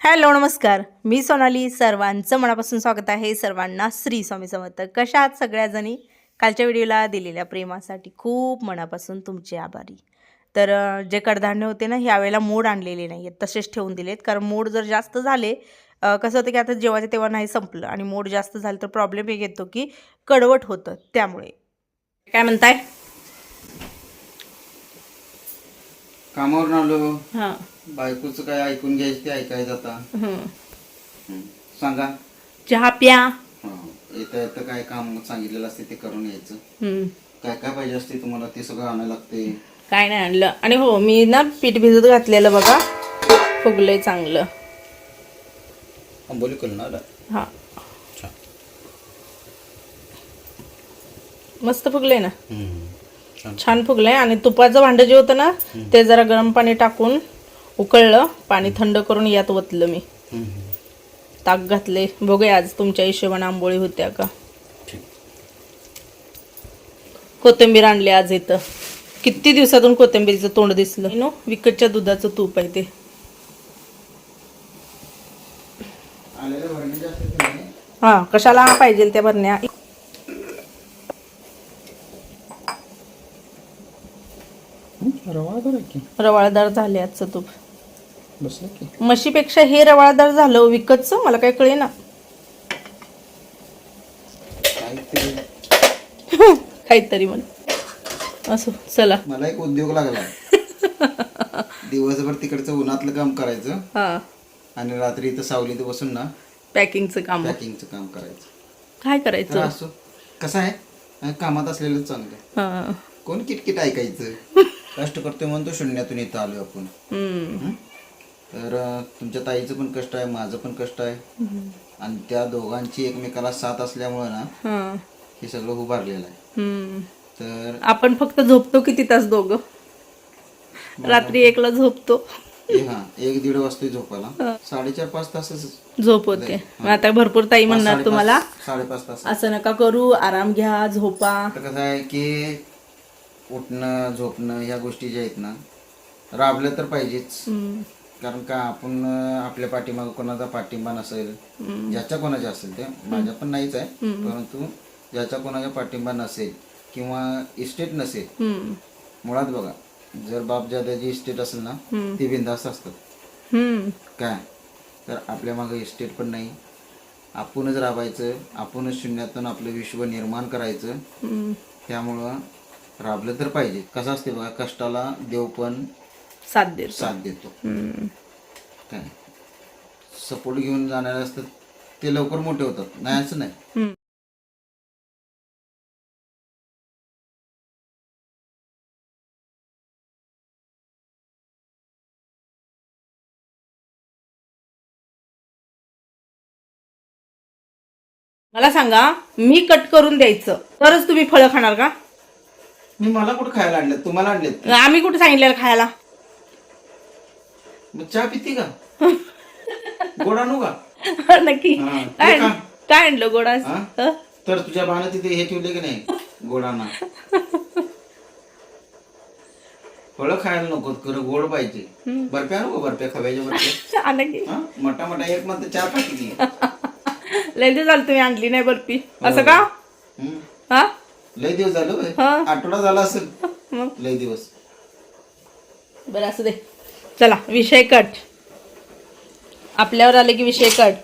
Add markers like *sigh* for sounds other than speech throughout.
Hello नमस्कार. मी सोनाली. सर्वांचं मनापासून स्वागत आहे. सर्वांना श्री स्वामी समर्थ. कशा आहात सगळ्याजणी? कालच्या व्हिडिओला दिलेल्या प्रेमासाठी खूप मनापासून तुमचे आभारी. तर जे कडधान्य होते ना यावेळेला मोड आणलेले नाही आहेत तसेच ठेवून दिलेत. कारण मोड जर जास्त झाले कसं होतं की आता जेव्हाच्या तेव्हा नाही संपलं आणि मोड जास्त झालं तर प्रॉब्लेम एक येतो की कडवट होतं. त्यामुळे. काय म्हणताय? कामावरून आलो. हां. बायकोचं काय ऐकून घ्यायचं ते ऐकायचं आता. हं. सांगा. चहा प्या. हं. येतं येतं काय काम सांगितलेलं असते ते करून यायचं. काय काय पाहिजे असते तुम्हाला? ते सगळं आणायला लागते. काय नाही आणलं. आणि हो मी ना पीठ भिजत घातलेलं बघा. फुगलंय चांगलं. आंबोली आला. हा. मस्त फुगलंय ना. छान. फुगलंय. आणि तुपाचं भांडं जे होतं ना ते जरा गरम पाणी टाकून उकळलं पाणी थंड करून यात ओतलं मी. ताक घातले. बघूया आज तुमच्या हिशोबाने आंबोळी होत्या का. कोथिंबीर आणली आज इथं. किती दिवसातून कोथिंबीरचं तोंड दिसलं? नो विकतच्या दुधाचं तूप आहे ते? हा कशाला पाहिजे त्या भरण्या रवाळदार झाले आजचं तूप. म्हशीपेक्षा हे रवाळदार झालं विकतचं मला काय कळे ना काहीतरी म्हण. असो चला. मला एक उद्योग लागला. *laughs* दिवसभर तिकडचं उन्हातलं काम करायचं. हा. आणि रात्री इथं सावलीत बसून ना पॅकिंगचं काम. पॅकिंगचं काम करायचं. काय करायचं? असो. कसं आहे? कामात असलेलं चांगलं कोण किटकिट ऐकायचं? *laughs* कष्ट करतोय म्हणतो शून्यातून इथं आलोय आपण? तर तुमच्या ताईचं पण कष्ट आहे माझं पण कष्ट आहे. आणि त्या दोघांची एकमेकाला साथ असल्यामुळे ना हा. सगळं उभारलेलं आहे. तर आपण फक्त झोपतो किती तास दोघं? रात्री एकला झोपतो. हे एक दीड वाजता झोपायला. साडेचार पाच तासच झोप होते. आता भरपूर ताई म्हणणार तुम्हाला साडेपाच तास. असं नका करू आराम घ्या झोपा. कसं आहे की उठणं झोपणं ह्या गोष्टी ज्या आहेत ना राबलं तर पाहिजेच. कारण का आपण आपल्या पाठीमागं कोणाचा पाठिंबा नसेल ज्याच्या कोणाच्या असेल ते माझ्या पण नाहीच आहे. परंतु ज्याच्या कोणाचा पाठिंबा नसेल किंवा इस्टेट नसेल. मुळात बघा जर बाप जादाची इस्टेट असेल ना ती बिंदास्त असतात. काय? तर आपल्या मागं इस्टेट पण नाही. आपणच राबायचं आपणच शून्यातून आपलं विश्व निर्माण करायचं. त्यामुळं राबलं तर पाहिजे. कसं असते बघा कष्टाला देव पण साथ देतो. साथ देतो. काय सपोर्ट घेऊन जाणारे असतात ते लवकर मोठे होतात. नाही असं नाही. मला सांगा मी कट करून द्यायचं. तरच तुम्ही फळं खाणार का? मी मला कुठं खायला आणलेत? तुम्हाला आणलेत आम्ही कुठे सांगितलेलं खायला? मग चहा पिती का? गोड आणू का? नक्की. हा, ते काय का? काय आणलं हा? हं? तर तुझ्या बाळानं तिथे हे ठेवले की नाही? गोडाना फळं खायला नको खरं गोड पाहिजे. बर्फ्या नको बर्फ्या खव्याच्या बर्फ्या. *laughs* हा? मोठा मोठा एक म्हणतो चार पाकिटी *laughs* लय दिवस झालं तुम्ही आणली नाही बर्फी. असं का? हम्म. हा? लय दिवस झालं होय. हा. आठवडा झाला असेल. *laughs* मग? लय दिवस. बरं असू दे. चला विषय कट. आपल्यावर आले की विषय कट.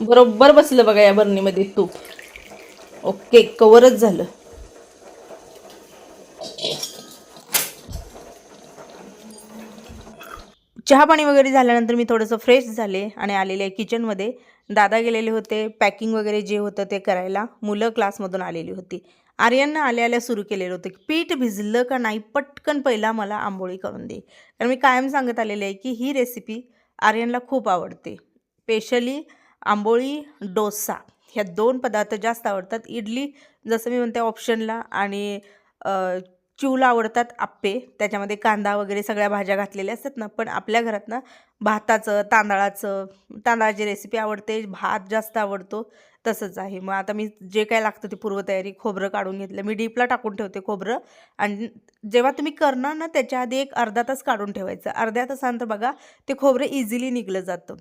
बरोबर बसलं बघा या बरणीमध्ये तूप ओके कवरच झालं. चहापाणी वगैरे झाल्यानंतर मी थोडंसं फ्रेश झाले आणि आलेले आहे किचनमध्ये. दादा गेलेले होते पॅकिंग वगैरे जे होतं ते करायला. मुलं क्लासमधून आलेली होती. आर्यननं आल्या आल्या सुरू केलेलं होतं की पीठ भिजलं का नाही पटकन पहिला मला आंबोळी करून दे. कारण मी कायम सांगत आलेले आहे की ही रेसिपी आर्यनला खूप आवडते. स्पेशली आंबोळी डोसा ह्या दोन पदार्थ जास्त आवडतात. इडली जसं मी म्हणते ऑप्शनला आणि चिवला आवडतात आप्पे. त्याच्यामध्ये कांदा वगैरे सगळ्या भाज्या घातलेल्या असतात ना. पण आपल्या घरात ना भाताचं तांदळाचं तांदळाची रेसिपी आवडते भात जास्त आवडतो. तसंच आहे. मग आता मी जे काय लागतं ती पूर्वतयारी खोबरं काढून घेतलं. मी डीपला टाकून ठेवते खोबरं. आणि जेव्हा तुम्ही करणार ना त्याच्या आधी एक अर्धा तास काढून ठेवायचं. अर्ध्या तासानंतर बघा ते खोबरं इझिली निघलं जातं.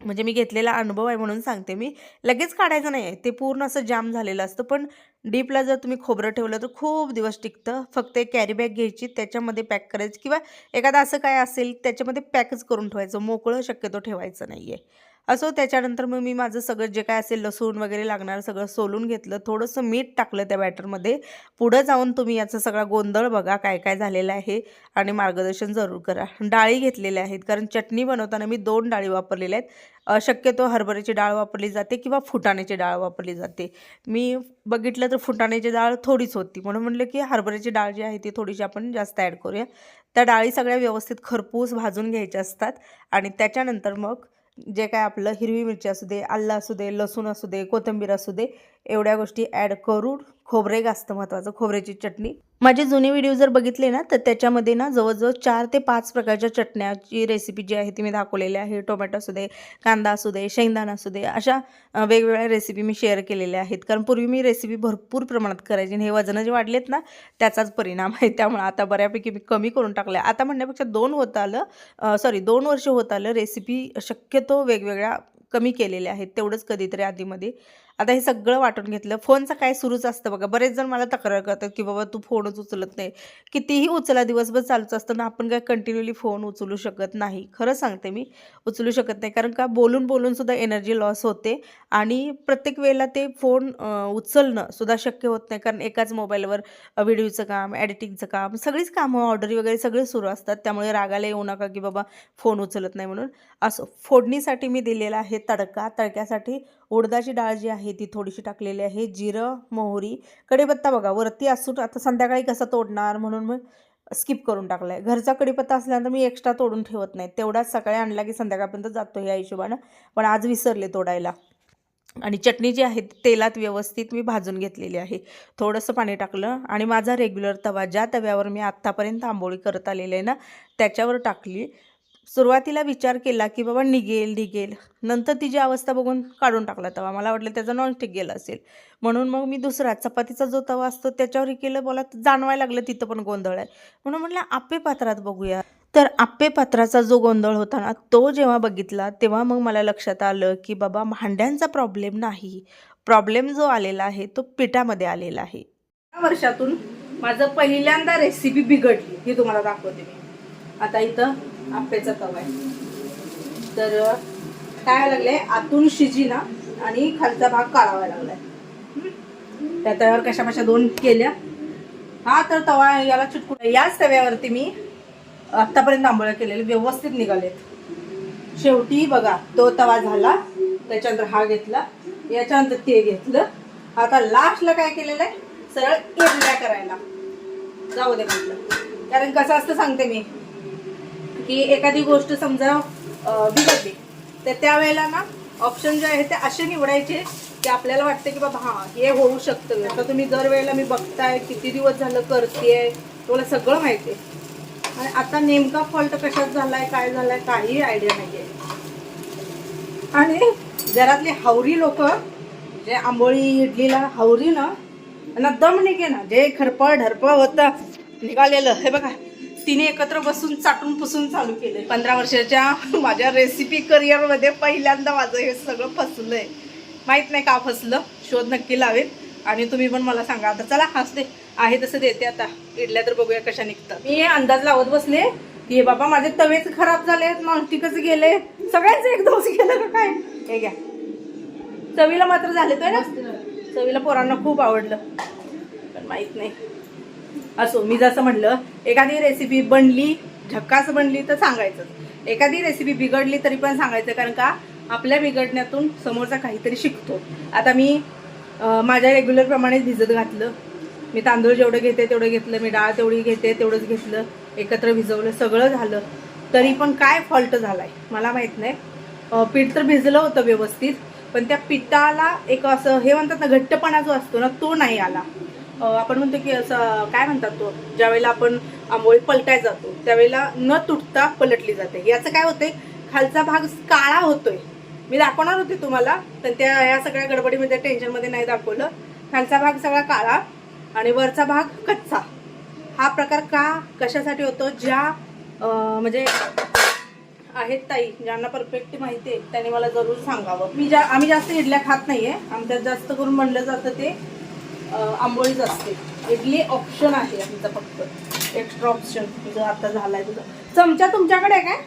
म्हणजे मी घेतलेला अनुभव आहे म्हणून सांगते मी. लगेच काढायचं नाही आहे ते पूर्ण असं जाम झालेलं असतं. पण डीपला जर तुम्ही खोबरं ठेवलं तर खूप दिवस टिकतं. फक्त एक कॅरी बॅग घ्यायची त्याच्यामध्ये पॅक करायची किंवा एखादं असं काय असेल त्याच्यामध्ये पॅकच करून ठेवायचं. मोकळं शक्यतो ठेवायचं नाही आहे असो त्याच्यानंतर मग मी माझं सगळं जे काय असेल लसूण वगैरे लागणार सगळं सोलून घेतलं. थोडंसं मीठ टाकलं त्या बॅटरमध्ये. पुढं जाऊन तुम्ही याचा सगळा गोंधळ बघा काय काय झालेलं आहे आणि मार्गदर्शन जरूर करा. डाळी घेतलेल्या आहेत. कारण चटणी बनवताना मी दोन डाळी वापरलेल्या आहेत. शक्यतो हरभऱ्याची डाळ वापरली जाते किंवा फुटाण्याची डाळ वापरली जाते. मी बघितलं तर फुटाण्याची डाळ थोडीच होती. म्हणून म्हटलं की हरभऱ्याची डाळ जी आहे ती थोडीशी आपण जास्त ॲड करूया. त्या डाळी सगळ्या व्यवस्थित खरपूस भाजून घ्यायच्या असतात आणि त्याच्यानंतर मग जे काय आपलं हिरवी मिरची असू दे आल्ला असू दे लसूण असू दे कोथिंबीर असू दे एवढ्या गोष्टी ॲड करून खोबरे जास्त महत्त्वाचं खोबऱ्याची चटणी. माझे जुने व्हिडिओ जर बघितले ना तर त्याच्यामध्ये ना जवळजवळ चार ते पाच प्रकारच्या चटण्याची रेसिपी जी आहे ती मी दाखवलेली आहे. टोमॅटो असू दे कांदा असू दे शेंगदाणा असू दे अशा वेगवेगळ्या रेसिपी मी शेअर केलेल्या आहेत. कारण पूर्वी मी रेसिपी भरपूर प्रमाणात करायची आणि हे वजनं जे वाढलेत ना त्याचाच परिणाम आहे. त्यामुळे आता बऱ्यापैकी मी कमी करून टाकले आता म्हणण्यापेक्षा दोन होत आलं सॉरी दोन वर्ष होत आलं रेसिपी शक्यतो वेगवेगळ्या कमी केलेल्या आहेत. तेवढंच कधीतरी आधीमध्ये. आता हे सगळं वाटून घेतलं. फोनचं काय सुरूच असतं बघा. बरेच जण मला तक्रार करतात की बाबा तू फोनच उचलत नाही. कितीही उचला दिवसभर चालूच असतं ना. आपण काय कंटिन्युअली फोन उचलू शकत नाही. खरं सांगते मी उचलू शकत नाही. कारण का बोलून बोलून सुद्धा एनर्जी लॉस होते. आणि प्रत्येक वेळेला ते फोन उचलणं सुद्धा शक्य होत नाही. कारण एकाच मोबाईलवर व्हिडिओचं काम एडिटिंगचं काम सगळीच कामं ऑर्डरी वगैरे सगळे सुरू असतात. त्यामुळे रागाला येऊ नका की बाबा फोन उचलत नाही. म्हणून असं फोडणीसाठी मी दिलेला आहे तडका. तडक्यासाठी उडदाची डाळ जी आहे ती थोडीशी टाकलेली आहे जिरं मोहरी कढीपत्ता बघा वरती असून आता संध्याकाळी कसा तोडणार म्हणून मग स्किप करून टाकला आहे घरचा कढीपत्ता असल्यानंतर मी एक्स्ट्रा तोडून ठेवत नाही. तेवढाच सकाळी आणला की संध्याकाळपर्यंत जातो या हिशोबानं. पण आज विसरले तोडायला. आणि चटणी जी आहे तेलात व्यवस्थित मी भाजून घेतलेली आहे. थोडंसं पाणी टाकलं आणि माझा रेग्युलर तवा ज्या तव्यावर मी आत्तापर्यंत आंबोळी करत आलेली आहे ना त्याच्यावर टाकली. सुरुवातीला विचार केला की बाबा निघेल निघेल. नंतर तिची अवस्था बघून काढून टाकला तवा मला वाटलं त्याचा नॉनस्टिक गेला असेल. म्हणून मग मी दुसरा चपातीचा जो तवा असतो त्याच्यावर केलं. बोला जाणवायला लागलं तिथं पण गोंधळ आहे. म्हणून म्हटलं आप्पे पात्रात बघूया. तर आप्पे पात्राचा जो गोंधळ होता ना तो जेव्हा बघितला तेव्हा मग मला लक्षात आलं की बाबा भांड्यांचा प्रॉब्लेम नाही. प्रॉब्लेम जो आलेला आहे तो पिठामध्ये आलेला आहे. वर्षातून माझं पहिल्यांदा रेसिपी बिघडली ही तुम्हाला दाखवते मी. आता इथं आप्याचा तवा आहे. तर काय लागलंय? आतून शिजीना आणि खालचा भाग काढावा लागलाय. त्या तव्यावर कशा कशा दोन केल्या. हा तर तवा याला चुटकुट याच तव्यावरती मी आतापर्यंत आंबोळ्या केलेले व्यवस्थित निघालेत. शेवटी बघा तो तवा झाला त्याच्यानंतर हा घेतला याच्यानंतर ते घेतलं. आता लास्टला काय केलेलं आहे? सरळ इडल्या करायला. जाऊ दे म्हटलं. कारण कसं असतं सांगते मी. की एखादी गोष्ट समजा बिघडली तर त्यावेळेला ना ऑप्शन जे आहे ते असे निवडायचे की आपल्याला वाटतं की बाबा हां हे होऊ शकतं. आता तुम्ही दरवेळेला मी बघताय किती दिवस झालं करते तुम्हाला सगळं माहिती आहे. आणि आता नेमका फॉल्ट कशात झालाय काय झालाय काही आयडिया नाहीये. आणि घरातले हावरी लोक जे आंबोळी इडलीला हावरी ना ना दम निघे ना जे खरपळ ढरपळ होतं निघालेलं. हे बघा तिने एकत्र बसून चाटून पुसून चालू केलंय. पंधरा वर्षाच्या माझ्या रेसिपी करिअरमध्ये पहिल्यांदा माझं हे सगळं फसलंय. माहीत नाही का फसलं? शोध नक्की लावेल. आणि तुम्ही पण मला सांगा. आता चला हसते. आहे तसं देते आता. इडल्या तर बघूया कशा निघतात. मी अंदाज लावत बसले. हे बाबा माझे तवेच खराब झालेत नॉनस्टिकच गेले. सगळ्यांचं एकदमच गेलं का काय? हे घ्या. चवीला मात्र झाले तर? ना चवीला पोरांना खूप आवडलं. पण माहीत नाही. असो मी जसं म्हटलं एखादी रेसिपी बनली झक्कास बनली तर सांगायचं. एखादी रेसिपी बिघडली तरी पण सांगायचं कारण का आपल्या बिघडण्यातून समोरचा काहीतरी शिकतो. आता मी माझ्या रेग्युलरप्रमाणे भिजत घातलं. मी तांदूळ जेवढं घेते तेवढं घेतलं. मी डाळ तेवढी घेते तेवढंच घेतलं. एकत्र भिजवलं सगळं झालं. तरी पण काय फॉल्ट झाला आहे मला माहीत नाही. पीठ तर भिजलं होतं व्यवस्थित पण त्या पिठाला एक असं हे म्हणतात ना घट्टपणा जो असतो ना तो नाही आला. आपण म्हणतो की असं काय म्हणतात तो ज्यावेळेला आपण आंबोळी पलटाय जातो त्यावेळेला न तुटता पलटली जाते. याचं काय होतंय? खालचा भाग काळा होतोय. मी दाखवणार होते तुम्हाला पण त्या या सगळ्या गडबडीमध्ये टेन्शनमध्ये नाही दाखवलं. खालचा भाग सगळा काळा आणि वरचा भाग कच्चा. हा प्रकार का कशासाठी होतो? ज्या म्हणजे आहेत ताई ज्यांना परफेक्ट माहिती आहे त्यांनी मला जरूर सांगावं. मी ज्या आम्ही जास्त इडल्या खात नाही आहे आमच्यात जास्त करून म्हणलं जातं ते आंबोळीच असते. इडली ऑप्शन आहे आमचा फक्त. एक्स्ट्रा ऑप्शन जो आता झालाय तुझा. चमचा तुमच्याकडे आहे काय?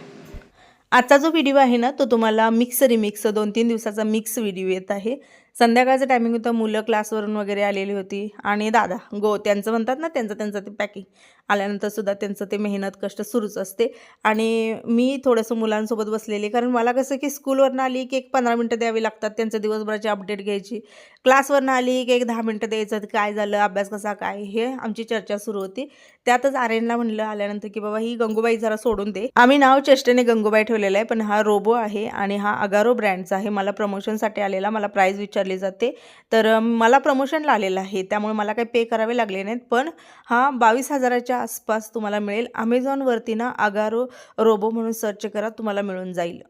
आजचा जो व्हिडिओ आहे ना तो तुम्हाला मिक्स रिमिक्स दोन तीन दिवसाचा मिक्स व्हिडिओ येत आहे. संध्याकाळचं टायमिंग होतं. मुलं क्लासवरून वगैरे आलेली होती. आणि दादा गो त्यांचं म्हणतात ना त्यांचं त्यांचं ते पॅकिंग आल्यानंतर सुद्धा त्यांचं ते मेहनत कष्ट सुरूच असते. आणि मी थोडंसं मुलांसोबत बसलेली. कारण मला कसं की स्कूलवरनं आली की एक पंधरा मिनटं द्यावी लागतात. त्यांचं दिवसभराची अपडेट घ्यायची. क्लासवरनं आली की एक दहा मिनटं द्यायचं. काय झालं? अभ्यास कसा? काय? हे आमची चर्चा सुरू होती. त्यातच आर्यनला म्हणलं आल्यानंतर की बाबा ही गंगूबाई जरा सोडून दे. आम्ही नाव चेष्टेने गंगूबाई ठेवलेलं आहे पण हा रोबो आहे आणि हा अगारो ब्रँडचा आहे. मला प्रमोशनसाठी आलेला मला प्राईज विचार विचारली जाते. तर मला प्रमोशनला आलेलं आहे. त्यामुळे मला काही पे करावे लागले नाहीत. पण हा बावीस हजाराच्या आसपास तुम्हाला मिळेल. अमेझॉनवरती ना आगारो रोबो म्हणून सर्च करा तुम्हाला मिळून जाईल.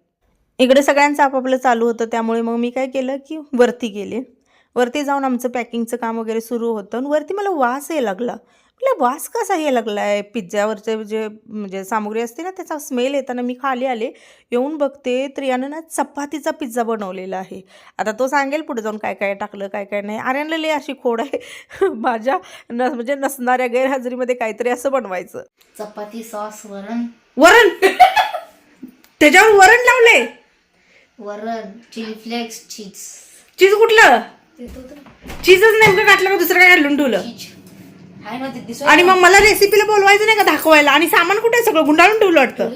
इकडे सगळ्यांचं आपापलं चालू होतं. त्यामुळे मग मी काय केलं की वरती गेले. वरती जाऊन आमचं पॅकिंगचं काम वगैरे सुरू होतं. आणि वरती मला वास यायला लागला. म्हटलं वास कसा यायला लागला आहे पिझ्झावरचे जे म्हणजे सामुग्री असते ना त्याचा स्मेल येताना मी खाली आले येऊन बघते तर यानं ना चपातीचा पिझ्झा बनवलेला आहे. आता तो सांगेल पुढे जाऊन काय काय टाकलं काय काय नाही. आर्यनला लई अशी खोड आहे. *laughs* माझ्या न म्हणजे नसणाऱ्या गैरहजेरीमध्ये काहीतरी असं बनवायचं. चपाती सॉस वरण. वरण? *laughs* त्याच्यावर वरण लावले वरण चिली फ्लेक्स चीज. चीज कुठलं? चीजच नेमकं घातलं का दुसरं काय घालून ठेवलं? चीज. आणि मग मला रेसिपीला बोलवायचं नाही का दाखवायला? आणि सामान कुठे सगळं गुंडाळून ठेवलं वाटतं.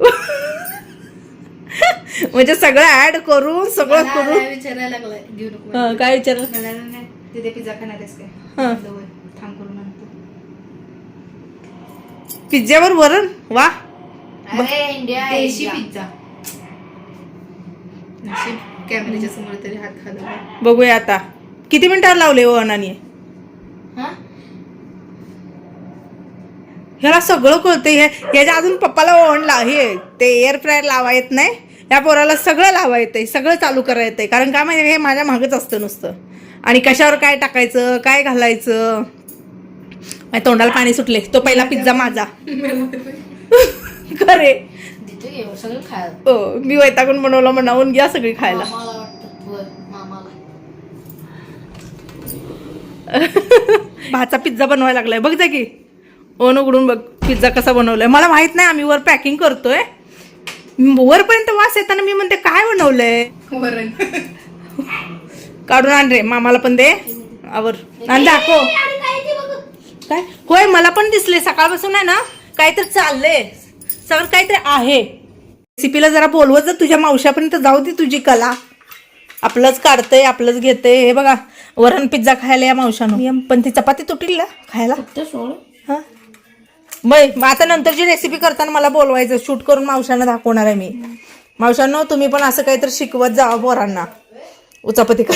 *laughs* म्हणजे सगळं ऍड करून सगळं करून. विचारायला काय विचारलं नाही. तिथे पिझ्झा वरण? वा. इंडिया देशी पिझ्झा. कॅमेऱ्याच्या समोर तरी हात बघूया आता. किती मिनिटावर लावले अनानी हा? ह्याला सगळं कळतं हे ह्याच्या अजून पप्पाला ओव्हन ला हे ते एअर फ्रायर लावा येत नाही. या पोराला सगळं लावा येतंय. सगळं चालू करा येतंय. कारण का माहिती हे माझ्या मागच असतं नुसतं. आणि कशावर काय टाकायचं काय घालायचं? माझ्या तोंडाला पाणी सुटले तो पहिला पिझ्झा माझा. खरे. हो मी वैतागून बनवलं म्हणावून घ्या सगळी खायला. भाचा पिझ्झा बनवायला लागलाय. बघ जा की. ओन उघडून बघ पिझ्झा कसा बनवलाय. मला माहीत नाही आम्ही वर पॅकिंग करतोय. वरपर्यंत वास येताना मी म्हणते काय बनवलंय? वरण काढून आण रे मामाला पण दे. आवर. आणि दाखव. काय? होय मला पण दिसले सकाळपासून आहे ना काहीतरी चाललंय. सगळं काहीतरी आहे. रेसिपीला जरा बोलवत जर तुझ्या मावशापर्यंत जाऊ दे तुझी कला. आपलंच काढतंय आपलंच घेतंय. हे बघा वरण पिझ्झा खायला या मावशानं. पण ती चपाती तुटील ना खायला? सोड. मग आता नंतरची रेसिपी करताना मला बोलवायचं. शूट करून मावशांना दाखवणार आहे मी. मावशांनो तुम्ही पण असं काहीतरी शिकवत जावा पोरांना. उचापती कर.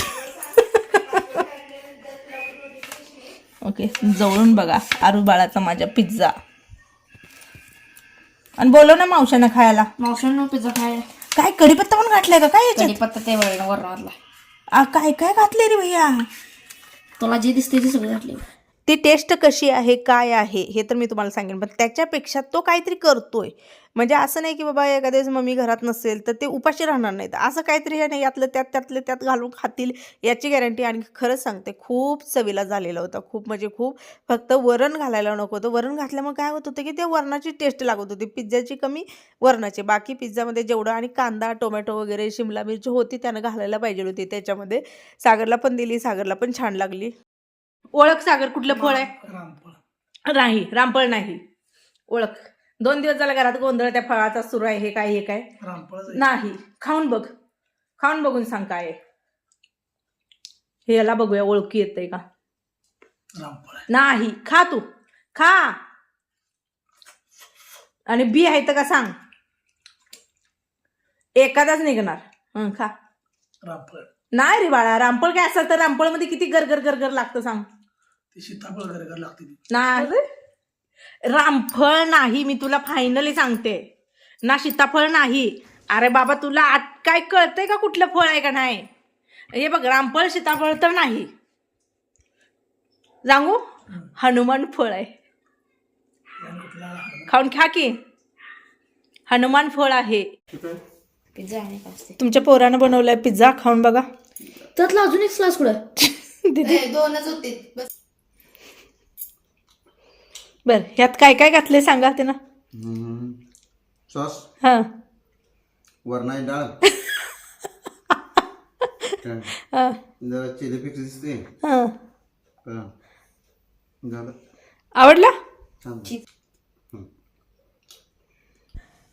ओके जवळून बघा. आरू बाळाचा माझ्या पिझ्झा. आणि बोलव ना मावशांना खायला. मावशांना पिझ्झा खायला. काय कढीपत्ता पण घातलाय का? काय याच्यात? कढीपत्ता ते वरण वरणातला आ, काय काय घातलंय रे भैया? तुला जे दिसते ते सगळं घातले ती टेस्ट कशी आहे काय आहे हे तर मी तुम्हाला सांगेन. पण त्याच्यापेक्षा तो काहीतरी करतोय. म्हणजे असं नाही की बाबा एखाद्या वेळेस मम्मी घरात नसेल तर ते उपाशी राहणार नाहीत. असं काहीतरी हे नाही यातलं त्यात त्यातलं त्यात घालून खातील याची गॅरंटी आणि खरंच सांगते खूप चवीला झालेला होता. खूप म्हणजे खूप फक्त वरण घालायला नको होतं. वरण घातल्यामुळे काय होत होतं की ते वरणाची टेस्ट लागत होती. पिझ्झाची कमी वरणाची. बाकी पिझ्झामध्ये जेवढं आणि कांदा टोमॅटो वगैरे शिमला मिरची होती त्यानं घालायला पाहिजे होती. त्याच्यामध्ये सागरला पण दिली सागरला पण छान लागली. ओळख सागर कुठलं फळ आहे? नाही रामफळ नाही. ओळख. दोन दिवस झाला घरात गोंधळ त्या फळाचा सुरू आहे हे काय हे काय? नाही. खाऊन बघ. खाऊन बघून सांग काय आहे. हे याला बघूया ओळखी येतंय का? नाही. खा तू. खा. आणि बी आहे तर का सांग. एखादाच निघणार. हं, खा. नाही रे बाळा रामफळ काय असेल तर रामफळमध्ये किती गरगर गरगर लागतं सांग. ते सीताफळ घर लागते ती. नाही. रामफळ नाही मी तुला फायनली सांगते. ना सीताफळ नाही. अरे बाबा तुला आत काय कळतंय का कुठलं फळ आहे का नाही? हे बघ रामफळ सीताफळ तर नाही. सांगू हनुमान फळ आहे. यानं कुठला आला? खाऊन खा की. हनुमान फळ आहे. पिझ्झा आणि तुमच्या पोरानं बनवलाय पिझ्झा खाऊन बघा. त्यातला अजून एक क्लास कुठं? *laughs* दोनच होते. बस. बर ह्यात काय काय घातले सांगा ते ना सॉस. हां. वरणाची डाळ. हां. जरा चिली फ्लेक्स दिसते हां. झालं. आवडला? छान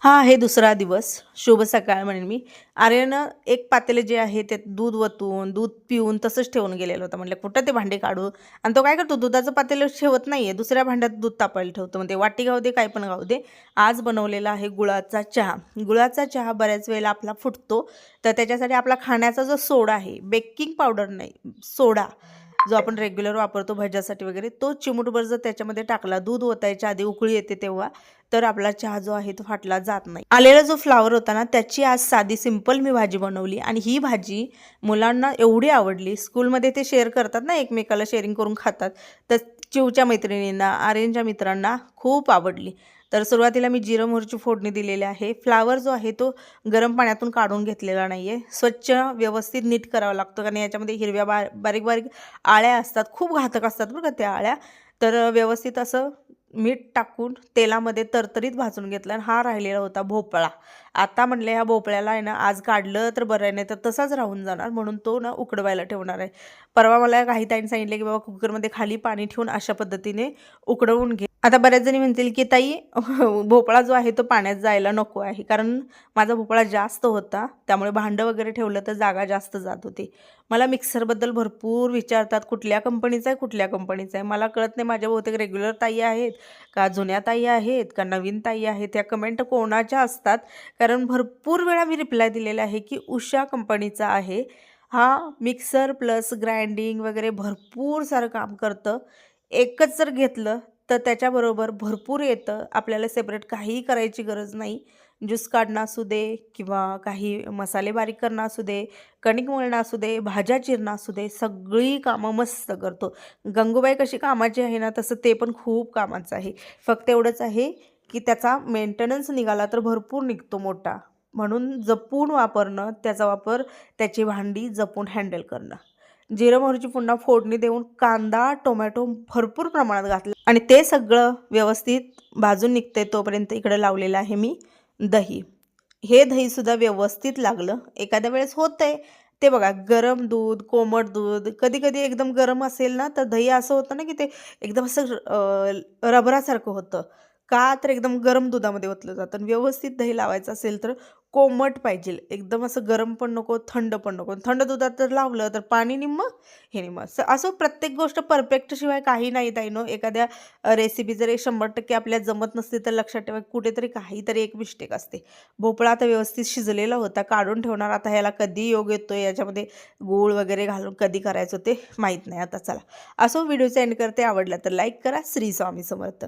हा आहे दुसरा दिवस. शुभ सकाळ म्हणेन मी. आर्यनं एक पातेले जे आहे ते दूध वतून दूध पिऊन तसंच ठेवून गेलेलं होतं. म्हटलं कुठं ते भांडे काढू? आणि तो काय करतो दुधाचं पातेलं ठेवत नाही आहे दुसऱ्या भांड्यात दूध तापायला ठेवतो. म्हणजे वाटी गाव दे काय पण गाव दे. आज बनवलेला आहे गुळाचा चहा. गुळाचा चहा बऱ्याच वेळेला आपला फुटतो. तर त्याच्यासाठी आपला खाण्याचा जो सोडा आहे बेकिंग पावडर नाही सोडा. जो आपण रेग्युलर वापरतो भज्यासाठी वगैरे तो चिमूटभर जर त्याच्यामध्ये टाकला दूध ओतायच्या आधी उकळी येते तेव्हा तर आपला चहा जो आहे तो फाटला जात नाही. आलेला जो फ्लावर होता ना त्याची आज साधी सिंपल मी भाजी बनवली आणि ही भाजी मुलांना एवढी आवडली. स्कूलमध्ये ते शेअर करतात ना एकमेकाला शेअरिंग करून खातात. तर चिवच्या मैत्रिणींना आर्यनच्या मित्रांना खूप आवडली. तर सुरुवातीला मी जिरं मोहरीची फोडणी दिलेली आहे. फ्लावर जो आहे तो गरम पाण्यातून काढून घेतलेला नाही आहे स्वच्छ व्यवस्थित नीट करावा लागतो. कारण याच्यामध्ये हिरव्या बा बारीक बारीक आळ्या असतात. खूप घातक असतात बरं का त्या आळ्या. तर व्यवस्थित असं मीठ टाकून तेलामध्ये तरतरीत भाजून घेतलं आणि हा राहिलेला होता भोपळा. आता म्हणले ह्या भोपळ्याला आहे ना आज काढलं तर बरं आहे नाही तर तसाच राहून जाणार म्हणून तो ना उकडवायला ठेवणार आहे. परवा मला काही ताईंनी सांगितले की बाबा कुकरमध्ये खाली पाणी ठेवून अशा पद्धतीने उकडवून घे. आता बऱ्याच जणी म्हणतील की ताई *laughs* भोपळा जो आहे तो पाण्यात जायला नको आहे. कारण माझा भोपळा जास्त होता त्यामुळे भांडं वगैरे ठेवलं तर जागा जास्त जात होती. मला मिक्सरबद्दल भरपूर विचारतात कुठल्या कंपनीचा आहे कुठल्या कंपनीचा आहे? मला कळत नाही माझ्या बहुतेक रेग्युलर ताई आहेत का जुन्या ताई आहेत का नवीन ताई आहेत या कमेंट कोणाच्या असतात? कारण भरपूर वेळा मी रिप्लाय दिलेला आहे की उषा कंपनीचा आहे हा मिक्सर प्लस ग्राइंडिंग वगैरे भरपूर सारं काम करतं. एकच जर घेतलं तर त्याच्याबरोबर भरपूर येतं. आपल्याला सेपरेट काहीही करायची गरज नाही. ज्यूस काढणं असू दे किंवा काही मसाले बारीक करणं असू दे कणिक मळणं असू दे भाज्या चिरणं असू दे सगळी कामं मस्त करतो. गंगूबाई कशी कामाची आहे ना तसं ते पण खूप कामाचं आहे. फक्त एवढंच आहे की त्याचा मेंटेनन्स निघाला तर भरपूर निघतो मोठा. म्हणून जपून वापरणं त्याचा वापर त्याची भांडी जपून हँडल करणं. जिरं मोहरीची पुन्हा फोडणी देऊन कांदा टोमॅटो भरपूर प्रमाणात घातलं आणि ते सगळं व्यवस्थित भाजून निघते तोपर्यंत इकडे लावलेलं आहे मी दही. हे दहीसुद्धा व्यवस्थित लागलं. एखाद्या वेळेस होतं आहे ते बघा गरम दूध कोमट दूध कधी कधी एकदम गरम असेल ना तर दही असं होतं ना की ते एकदम असं रबरासारखं होतं. का तर एकदम गरम दुधामध्ये ओतलं जातं. आणि व्यवस्थित दही लावायचं असेल तर कोमट पाहिजे. एकदम असं गरम पण नको थंड पण नको. थंड दुधात जर लावलं तर पाणी निम्म हे निम्म. असं असं प्रत्येक गोष्ट परफेक्ट शिवाय काही नाही ताईनो. एखाद्या रेसिपी जर एक शंभर टक्के आपल्या जमत नसते तर लक्षात ठेवा कुठेतरी काहीतरी एक मिस्टेक असते. भोपळा आता व्यवस्थित शिजलेला होता काढून ठेवणार. आता ह्याला कधी योग येतो याच्यामध्ये गूळ वगैरे घालून कधी करायचं ते माहीत नाही. आता चला. असो व्हिडिओचा एंड करते. आवडला तर लाईक करा. श्री स्वामी समर्थ.